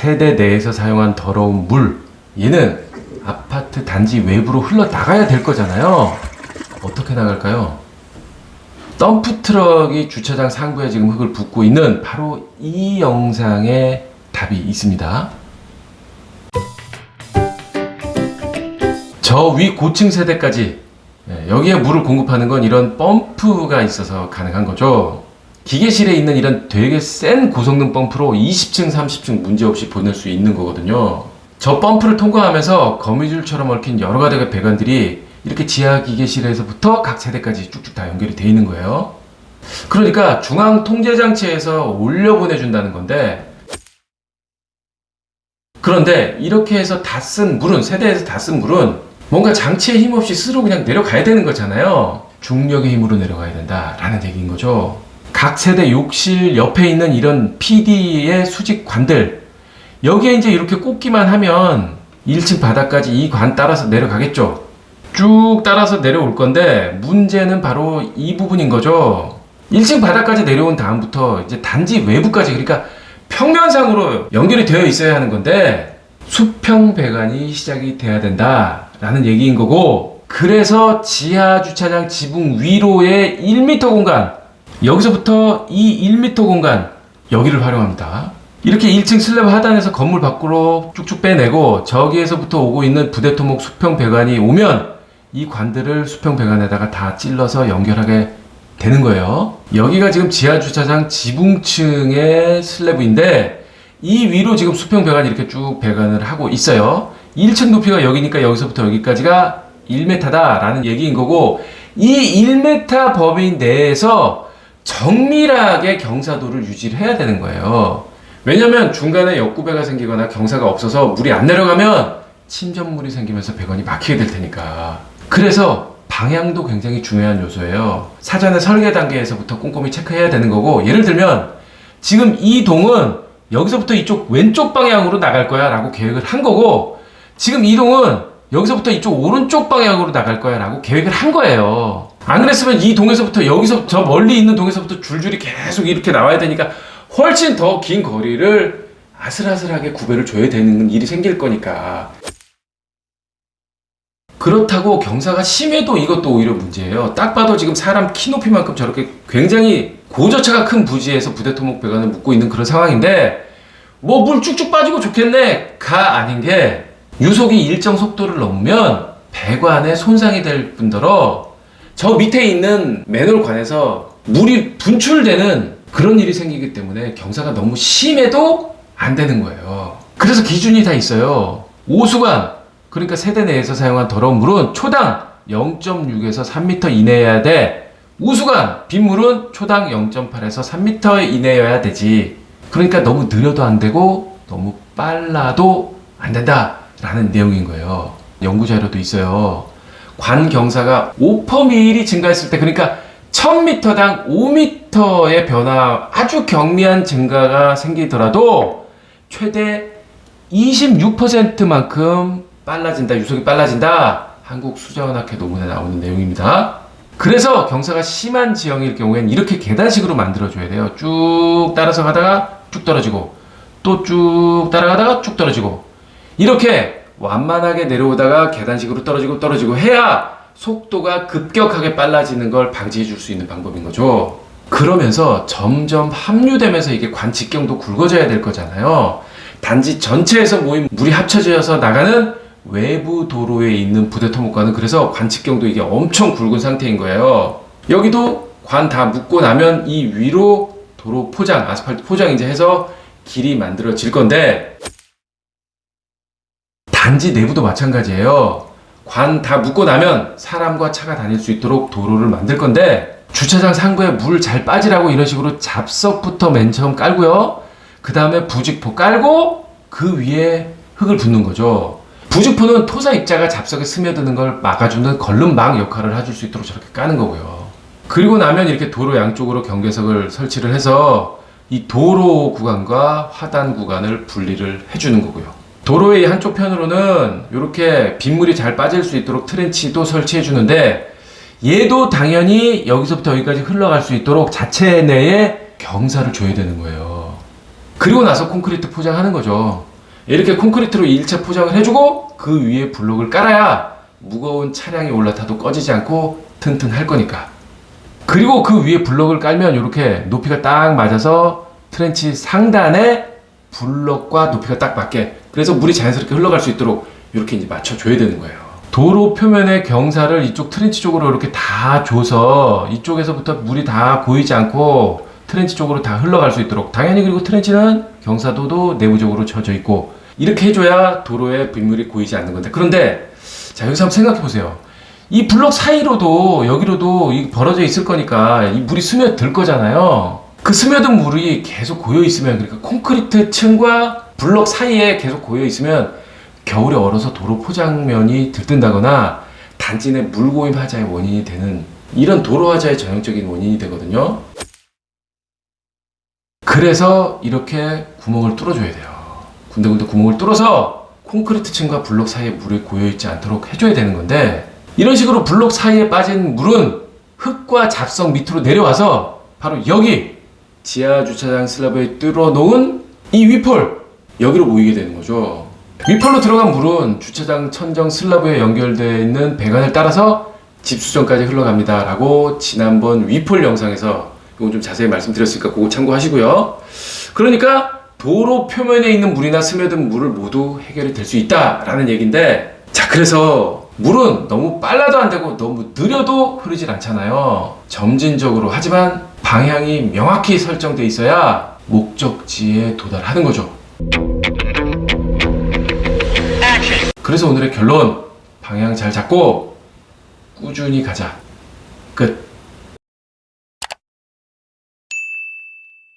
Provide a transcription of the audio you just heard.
세대 내에서 사용한 더러운 물 얘는 아파트 단지 외부로 흘러 나가야 될 거잖아요. 어떻게 나갈까요? 덤프 트럭이 주차장 상부에 지금 흙을 붓고 있는 바로 이 영상에 답이 있습니다. 저 위 고층 세대까지 예, 여기에 물을 공급하는 건 이런 펌프가 있어서 가능한 거죠. 기계실에 있는 이런 되게 센 고성능 펌프로 20층, 30층 문제없이 보낼 수 있는 거거든요. 저 펌프를 통과하면서 거미줄처럼 얽힌 여러 가지의 배관들이 이렇게 지하 기계실에서부터 각 세대까지 쭉쭉 다 연결이 돼 있는 거예요. 그러니까 중앙 통제 장치에서 올려 보내준다는 건데 그런데 이렇게 해서 다 쓴 물은 세대에서 다 쓴 물은 뭔가 장치의 힘 없이 스스로 그냥 내려가야 되는 거잖아요. 중력의 힘으로 내려가야 된다라는 얘기인 거죠. 각 세대 욕실 옆에 있는 이런 PD의 수직관들 여기에 이제 이렇게 꽂기만 하면 1층 바닥까지 이 관 따라서 내려가겠죠. 쭉 따라서 내려올 건데 문제는 바로 이 부분인 거죠. 1층 바닥까지 내려온 다음부터 이제 단지 외부까지 그러니까 평면상으로 연결이 되어 있어야 하는 건데 수평 배관이 시작이 돼야 된다라는 얘기인 거고 그래서 지하 주차장 지붕 위로의 1m 공간 여기서부터 이 1m 공간 여기를 활용합니다. 이렇게 1층 슬랩 하단에서 건물 밖으로 쭉쭉 빼내고 저기에서부터 오고 있는 부대토목 수평 배관이 오면 이 관들을 수평 배관에다가 다 찔러서 연결하게 되는 거예요. 여기가 지금 지하 주차장 지붕층의 슬래브인데 이 위로 지금 수평 배관이 이렇게 쭉 배관을 하고 있어요. 1층 높이가 여기니까 여기서부터 여기까지가 1m다라는 얘기인 거고 이 1m 범위 내에서 정밀하게 경사도를 유지를 해야 되는 거예요. 왜냐면 중간에 역구배가 생기거나 경사가 없어서 물이 안 내려가면 침전물이 생기면서 배관이 막히게 될 테니까. 그래서 방향도 굉장히 중요한 요소예요. 사전에 설계 단계에서부터 꼼꼼히 체크해야 되는 거고, 예를 들면 지금 이 동은 여기서부터 이쪽 왼쪽 방향으로 나갈 거야 라고 계획을 한 거고, 지금 이 동은 여기서부터 이쪽 오른쪽 방향으로 나갈 거야 라고 계획을 한 거예요. 안 그랬으면 이 동에서부터 여기서 저 멀리 있는 동에서부터 줄줄이 계속 이렇게 나와야 되니까 훨씬 더 긴 거리를 아슬아슬하게 구별을 줘야 되는 일이 생길 거니까. 그렇다고 경사가 심해도 이것도 오히려 문제예요. 딱 봐도 지금 사람 키 높이만큼 저렇게 굉장히 고저차가 큰 부지에서 부대토목 배관을 묶고 있는 그런 상황인데 뭐 물 쭉쭉 빠지고 좋겠네 가 아닌 게 유속이 일정 속도를 넘으면 배관에 손상이 될 뿐더러 저 밑에 있는 맨홀관에서 물이 분출되는 그런 일이 생기기 때문에 경사가 너무 심해도 안 되는 거예요. 그래서 기준이 다 있어요. 오수관 그러니까 세대 내에서 사용한 더러운 물은 초당 0.6에서 3m 이내여야 돼. 우수관 빗물은 초당 0.8에서 3m 이내여야 되지. 그러니까 너무 느려도 안 되고 너무 빨라도 안 된다 라는 내용인 거예요. 연구 자료도 있어요. 관 경사가 5%미리 증가했을 때 그러니까 1000m당 5m의 변화 아주 경미한 증가가 생기더라도 최대 26%만큼 빨라진다, 유속이 빨라진다. 한국 수자원학회 논문에 나오는 내용입니다. 그래서 경사가 심한 지형일 경우엔 이렇게 계단식으로 만들어줘야 돼요. 쭉 따라서 가다가 쭉 떨어지고, 또 쭉 따라가다가 쭉 떨어지고, 이렇게 완만하게 내려오다가 계단식으로 떨어지고 떨어지고 해야 속도가 급격하게 빨라지는 걸 방지해 줄 수 있는 방법인 거죠. 그러면서 점점 합류되면서 이게 관 직경도 굵어져야 될 거잖아요. 단지 전체에서 모인 물이 합쳐져서 나가는 외부 도로에 있는 부대 토목관은 그래서 관 직경도 이게 엄청 굵은 상태인 거예요. 여기도 관 다 묶고 나면 이 위로 도로 포장, 아스팔트 포장 이제 해서 길이 만들어질 건데 단지 내부도 마찬가지예요. 관 다 묶고 나면 사람과 차가 다닐 수 있도록 도로를 만들 건데 주차장 상부에 물 잘 빠지라고 이런 식으로 잡석부터 맨 처음 깔고요. 그 다음에 부직포 깔고 그 위에 흙을 붓는 거죠. 부직포는 토사 입자가 잡석에 스며드는 걸 막아주는 걸름망 역할을 해줄 수 있도록 저렇게 까는 거고요. 그리고 나면 이렇게 도로 양쪽으로 경계석을 설치를 해서 이 도로 구간과 화단 구간을 분리를 해주는 거고요. 도로의 이 한쪽 편으로는 이렇게 빗물이 잘 빠질 수 있도록 트렌치도 설치해 주는데 얘도 당연히 여기서부터 여기까지 흘러갈 수 있도록 자체 내에 경사를 줘야 되는 거예요. 그리고 나서 콘크리트 포장하는 거죠. 이렇게 콘크리트로 1차 포장을 해주고 그 위에 블록을 깔아야 무거운 차량이 올라타도 꺼지지 않고 튼튼할 거니까. 그리고 그 위에 블록을 깔면 이렇게 높이가 딱 맞아서 트렌치 상단에 블록과 높이가 딱 맞게 그래서 물이 자연스럽게 흘러갈 수 있도록 이렇게 이제 맞춰줘야 되는 거예요. 도로 표면의 경사를 이쪽 트렌치 쪽으로 이렇게 다 줘서 이쪽에서부터 물이 다 고이지 않고 트렌치 쪽으로 다 흘러갈 수 있도록 당연히 그리고 트렌치는 경사도도 내부적으로 쳐져 있고 이렇게 해줘야 도로에 빗물이 고이지 않는 건데 그런데 자 여기서 한번 생각해 보세요. 이 블록 사이로도 여기로도 이 벌어져 있을 거니까 이 물이 스며들 거잖아요. 그 스며든 물이 계속 고여 있으면 그러니까 콘크리트 층과 블록 사이에 계속 고여 있으면 겨울에 얼어서 도로 포장면이 들뜬다거나 단지 내 물고임 화자의 원인이 되는 이런 도로 화자의 전형적인 원인이 되거든요. 그래서 이렇게 구멍을 뚫어줘야 돼요. 군데군데 구멍을 뚫어서 콘크리트 층과 블록 사이에 물이 고여 있지 않도록 해줘야 되는 건데 이런 식으로 블록 사이에 빠진 물은 흙과 잡석 밑으로 내려와서 바로 여기 지하 주차장 슬라브에 뚫어 놓은 이 위폴 여기로 모이게 되는 거죠. 위폴로 들어간 물은 주차장 천정 슬라브에 연결되어 있는 배관을 따라서 집 수정까지 흘러갑니다 라고 지난번 위폴 영상에서 이거 좀 자세히 말씀드렸으니까 그거 참고하시고요. 그러니까 도로 표면에 있는 물이나 스며든 물을 모두 해결이 될 수 있다라는 얘기인데 자 그래서 물은 너무 빨라도 안 되고 너무 느려도 흐르질 않잖아요. 점진적으로 하지만 방향이 명확히 설정돼 있어야 목적지에 도달하는 거죠. 그래서 오늘의 결론 방향 잘 잡고 꾸준히 가자. 끝.